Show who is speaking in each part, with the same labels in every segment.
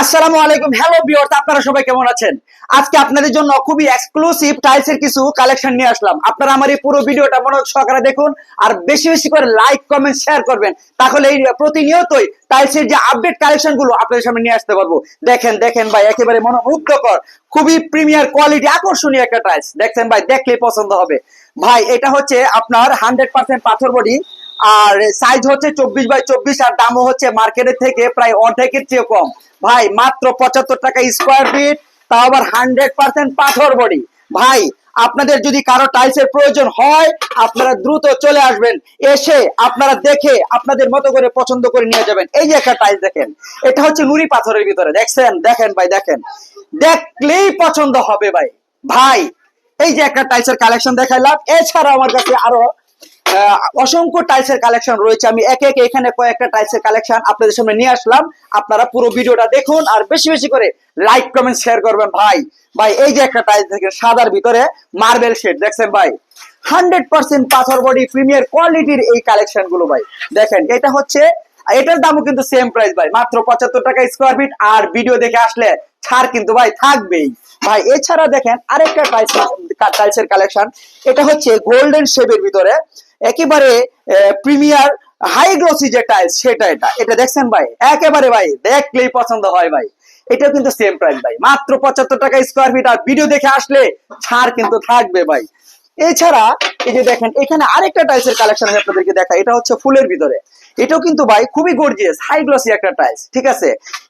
Speaker 1: আসসালামু আলাইকুম। Hello viewers আপনারা সবাই কেমন আছেন? আজকে আপনাদের জন্য খুবই এক্সক্লুসিভ কিছু কালেকশন নিয়ে আসলাম। আপনারা আমার এই পুরো ভিডিওটা সহকারে দেখুন আর বেশি বেশি করে লাইক কমেন্ট শেয়ার করবেন। তাহলে এই প্রতিনিয়তই টাইলসের যে আপডেট কালেকশনগুলো আপনাদের সামনে নিয়ে আসতে পারব। দেখেন দেখেন ভাই, একেবারে মনোমুগ্ধকর, খুবই প্রিমিয়ার কোয়ালিটি আকর্ষণীয় একটা টাইলস দেখছেন ভাই, দেখলেই পছন্দ হবে। ভাই, এটা হচ্ছে আপনার হান্ড্রেড পার্সেন্ট পাথর বডি আর সাইজ হচ্ছে চব্বিশ বাই চব্বিশ, আর দামও হচ্ছে মার্কেটের থেকে প্রায় অর্ধেকের চেয়ে কম। ভাই, মাত্র পঁচাত্তর টাকা স্কোয়ার ফিট তাও আবার হান্ড্রেড পার্সেন্ট পাথর বডি। ভাই, আপনাদের যদি কারও টাইলসের প্রয়োজন হয়, আপনারা দ্রুত চলে আসবেন। এসে আপনারা দেখে আপনাদের মতো করে পছন্দ করে নিয়ে যাবেন। এই যে একটা টাইলস দেখেন, এটা হচ্ছে নুড়ি পাথরের ভিতরে। দেখছেন? দেখেন ভাই, দেখেন। দেখলেই পছন্দ হবে ভাই। ভাই, এই যে একটা টাইলসের কালেকশন দেখাইলাম এছাড়া আমার কাছে আরও অসংখ্য টাইলসের কালেকশন রয়েছে। আমি একে একে এখানে কয়েকটা টাইলসের কালেকশন আপনাদের সামনে নিয়ে আসলাম। আপনারা পুরো ভিডিওটা দেখুন আর বেশি বেশি করে লাইক কমেন্ট শেয়ার করবেন ভাই। ভাই, এই যে একটা টাইলস দেখেন, সাদার ভিতরে মার্বেল শেড দেখছেন ভাই? হান্ড্রেড পার্সেন্ট পাথর বডি প্রিমিয়ার কোয়ালিটির এই কালেকশনগুলো ভাই। দেখেন, এটা হচ্ছে, এটার দামও কিন্তু সেম প্রাইস ভাই। মাত্র পঁচাত্তর টাকা স্কোয়ার ফিট আর ভিডিও দেখে আসলে ছাড় কিন্তু ভাই থাকবেই। ভাই, এছাড়া দেখেন আরেকটা টাইলস টাইলসের কালেকশন এটা হচ্ছে গোল্ডেন শেপের ভিতরে একেবারে প্রিমিয়ার হাই গ্লোসি যে টাইলস সেটা এটা। এটা দেখছেন ভাই? একেবারে ভাই, দেখলেই পছন্দ হয় ভাই। এটাও কিন্তু সেম প্রাইস ভাই। মাত্র পঁচাত্তর টাকা স্কোয়ার ফিট আর ভিডিও দেখে আসলে ছাড় কিন্তু থাকবে ভাই। এছাড়া এই যে দেখেন, এখানে আরেকটা টাইলসের কালেকশন আমি আপনাদেরকে দেখা এটা হচ্ছে ফুলের ভিতরে। এটাও কিন্তু ভাই খুবই গর্জিয়াস হাই গ্লসি একটা টাইলস ঠিক আছে?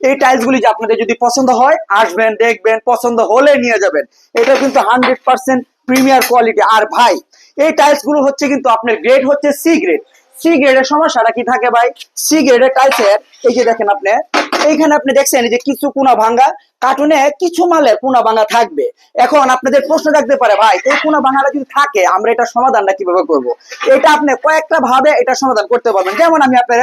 Speaker 1: এই টাইলস গুলি যে আপনাদের যদি পছন্দ হয়, আসবেন, দেখবেন, পছন্দ হলে নিয়ে যাবেন। এটা কিন্তু হান্ড্রেড পার্সেন্ট প্রিমিয়ার কোয়ালিটি আর ভাই, এই টাইলসগুলো হচ্ছে কিন্তু আপনার গ্রেড হচ্ছে সি গ্রেড সি গ্রেডের সমস্যাটা কি থাকে ভাই? সি গ্রেডের টাইলসের এই যে দেখেন আপনি, এইখানে আপনি দেখছেন যে কিছু কোনা ভাঙ্গা কার্টুনে কিছু মালের কোনা ভাঙা থাকবে। এখন আপনাদের প্রশ্ন থাকতে পারে, ভাই, এই কোনা ভাঙাটা যদি থাকে, আমরা এটা সমাধানটা কীভাবে করব? এটা আপনি কয়েকটা ভাবে এটা সমাধান করতে পারবেন। যেমন আমি আপনার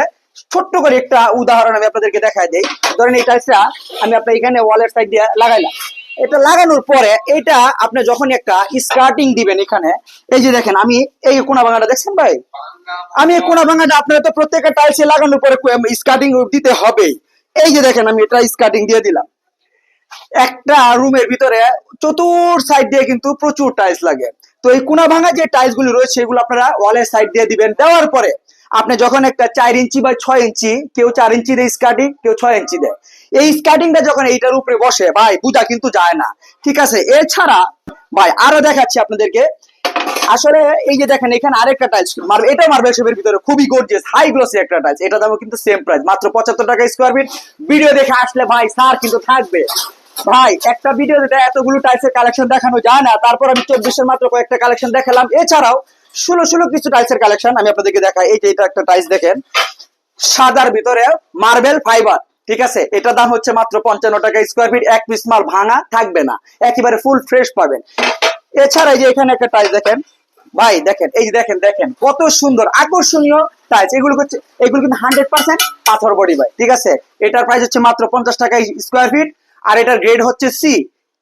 Speaker 1: ছোট্ট করে একটা উদাহরণ আমি আপনাদেরকে দেখাই দিই। ধরেন এই টাইলসটা আমি আপনার এখানে ওয়ালের সাইড দিয়ে লাগাইলাম। এটা লাগানোর পরে এটা আপনি যখন একটা স্কার্টিং দিবেন এখানে, এই যে দেখেন আমি এই কোনা ভাঙাটা দেখছেন ভাই? আমি এই কোনা ভাঙাটা আপনার তো প্রত্যেকটা টাইলসে লাগানোর পরে স্কার্টিং দিতে হবেই। এই যে দেখেন আমি এটা স্কার্টিং দিয়ে দিলাম। একটা রুমের ভিতরে চতুর সাইড দিয়ে কিন্তু প্রচুর টাইলস লাগে। তো এই কোনা ভাঙা যে টাইলস গুলি রয়েছে, এগুলো আপনারা ওয়ালের সাইড দিয়ে দিবেন। দেওয়ার পরে আপনি যখন একটা চার ইঞ্চি বা ছয় ইঞ্চি, কেউ চার ইঞ্চি দেয় স্কার্টিং কেউ ছয় ইঞ্চি দেয়। এই স্কার্টিংটা যখন এইটার উপরে বসে, ভাই, বুঝা কিন্তু যায় না। ঠিক আছে? এছাড়া, ভাই, আরও দেখাচ্ছি আপনাদেরকে। আসলে এই যে দেখেন, এখানে আরেকটা টাইলস মার্বেল এটা মার্বেল শেপের ভিতরে খুবই গর্জিয়াস হাই গ্লোসি একটা টাইলস এটা দামও কিন্তু সেম প্রাইস মাত্র পঁচাত্তর টাকা স্কোয়ার ফিট ভিডিও দেখে আসলে, ভাই স্যার কিন্তু থাকবে। ভাই, একটা ভিডিওতে এতগুলো টাইলসের কালেকশন দেখানো যায় না। তারপর আমি চব্বিশের মাত্র কয়েকটা কালেকশন দেখালাম। এছাড়াও ষোলো ষোলো কিছু টাইলসের কালেকশন আমি আপনাদেরকে দেখাই, এই যে এটা একটা টাইলস দেখেন। সাদার ভিতরে মার্বেল ফাইবার ঠিক আছে? এটা দাম হচ্ছে মাত্র পঞ্চান্ন টাকা স্কোয়ার ফিট এক পিস মাল ভাঙা থাকবে না। একেবারে ফুল ফ্রেশ পাবেন। এছাড়া এই যে এখানে একটা টাইলস দেখেন, ভাই দেখেন, এই যে দেখেন দেখেন, কত সুন্দর, আকর্ষণীয় টাইলস এগুলো হচ্ছে, এগুলো কিন্তু হান্ড্রেড পার্সেন্ট পাথর বডি ভাই, ঠিক আছে? এটার প্রাইস হচ্ছে মাত্র পঞ্চাশ টাকা স্কোয়ার ফিট আর এটার গ্রেড হচ্ছে সি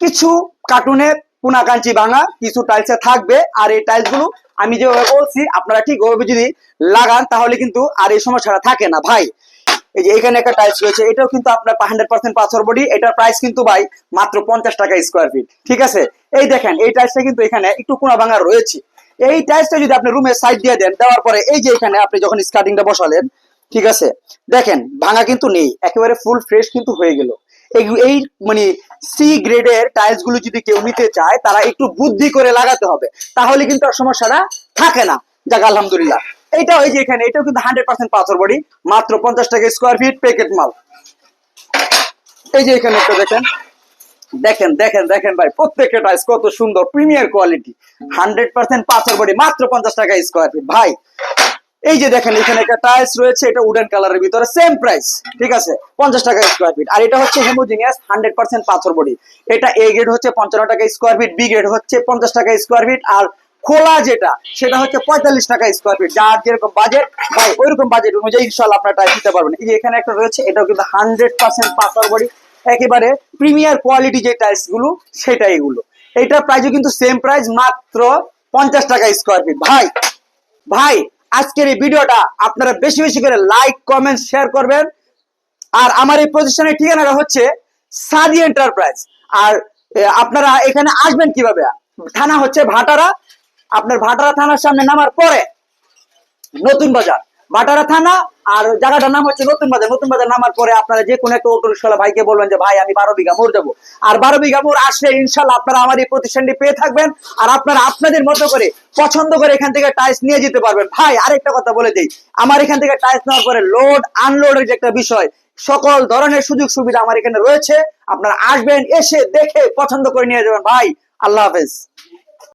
Speaker 1: কিছু কার্টুনে পুনা কাঞ্চি ভাঙা কিছু টাইলসে থাকবে, আর এই টাইলসগুলো আমি যেভাবে বলছি, আপনারা ঠিক ওভাবে যদি লাগান, তাহলে কিন্তু আর এই সমস্যাটা থাকে না। ভাই, এই যে এখানে একটা টাইলস রয়েছে, এটাও কিন্তু আপনার হান্ড্রেড পার্সেন্ট পাথর বডি, এটার প্রাইস কিন্তু ভাই মাত্র পঞ্চাশ টাকা স্কোয়ার ফিট ঠিক আছে? এই দেখেন, এই টাইলসটা কিন্তু এখানে একটু কোনা ভাঙা রয়েছে। এই টাইলসটা যদি আপনি রুমের সাইড দিয়ে দেন, দেওয়ার পরে এই যে এখানে আপনি যখন স্কার্টিংটা বসালেন, ঠিক আছে? দেখেন, ভাঙা কিন্তু নেই, একেবারে ফুল ফ্রেশ কিন্তু হয়ে গেল। এই- মানে সি গ্রেডের টাইলসগুলো যদি কেউ নিতে চায়, তারা একটু বুদ্ধি করে লাগাতে হবে। তাহলে কিন্তু আর সমস্যাটা থাকে না। যাক, আলহামদুলিল্লাহ। এইটাও এই যে এখানে, এটাও কিন্তু হান্ড্রেড পার্সেন্ট পাথর বডি, মাত্র পঞ্চাশ টাকা স্কোয়ার ফিট প্যাকেট মাল। এই যে এখানে একটা দেখেন। দেখেন দেখেন দেখেন ভাই, প্রত্যেকটা টাইলস কত সুন্দর প্রিমিয়ার কোয়ালিটি হান্ড্রেড পার্সেন্ট পাথর বডি, মাত্র পঞ্চাশ টাকা স্কোয়ার ফিট ভাই এই যে দেখেন, এখানে একটা টাইলস রয়েছে, এটা উডেন কালারের ভিতরে সেম প্রাইস ঠিক আছে? পঞ্চাশ টাকা স্কোয়ার ফিট আর এটা হচ্ছে হোমোজিনিয়াস হান্ড্রেড পার্সেন্ট পাথর বডি। এটা এ গ্রেড হচ্ছে পঞ্চান্ন টাকা স্কোয়ার ফিট বি গ্রেড হচ্ছে পঞ্চাশ টাকা স্কোয়ার ফিট আর খোলা যেটা, সেটা হচ্ছে পঁয়তাল্লিশ টাকা স্কোয়ার ফিট যার যেরকম বাজেট ভাই, ওইরকম বাজেট অনুযায়ী ইনশাল্লাহ আপনার টাইল দিতে পারবেন। এই যে এখানে একটা রয়েছে, এটাও কিন্তু হান্ড্রেড পার্সেন্ট পাথর বডি। একেবারে প্রিমিয়ার কোয়ালিটি যে টাইলসগুলো সেটা এগুলো। এটার প্রাইসও কিন্তু সেম প্রাইস মাত্র পঞ্চাশ টাকা স্কোয়ার ফিট ভাই ভাই আজকের এই ভিডিওটা আপনারা বেশি বেশি করে লাইক কমেন্ট শেয়ার করবেন। আর আমার এই প্রতিষ্ঠানের ঠিকানাটা হচ্ছে সাদি এন্টারপ্রাইজ আর আপনারা এখানে আসবেন কীভাবে? থানা হচ্ছে ভাটারা। আপনার ভাটারা থানার সামনে নামার পরে নতুন বাজার। ভাটারা থানা, আর জায়গাটার নাম হচ্ছে নতুন বাজার। নতুন বাজার নামার পরে আপনারা যে কোনো একটা অটো রিক্সাওয়ালা ভাইকে বলবেন যে, ভাই, আমি বারো বিঘা মোড় যাব আর বারো বিঘা মোড় আসলে ইনশাল্লাহ আপনারা আমার এই প্রতিষ্ঠানটি পেয়ে থাকবেন, আর আপনারা আপনাদের মতো করে পছন্দ করে এখান থেকে টাইলস নিয়ে যেতে পারবেন। ভাই, আরেকটা কথা বলে দিই, আমার এখান থেকে টাইলস নেওয়ার পরে লোড আনলোডের যে একটা বিষয়, সকল ধরনের সুযোগ সুবিধা আমার এখানে রয়েছে। আপনারা আসবেন, এসে দেখে পছন্দ করে নিয়ে যাবেন। ভাই, আল্লাহ হাফেজ।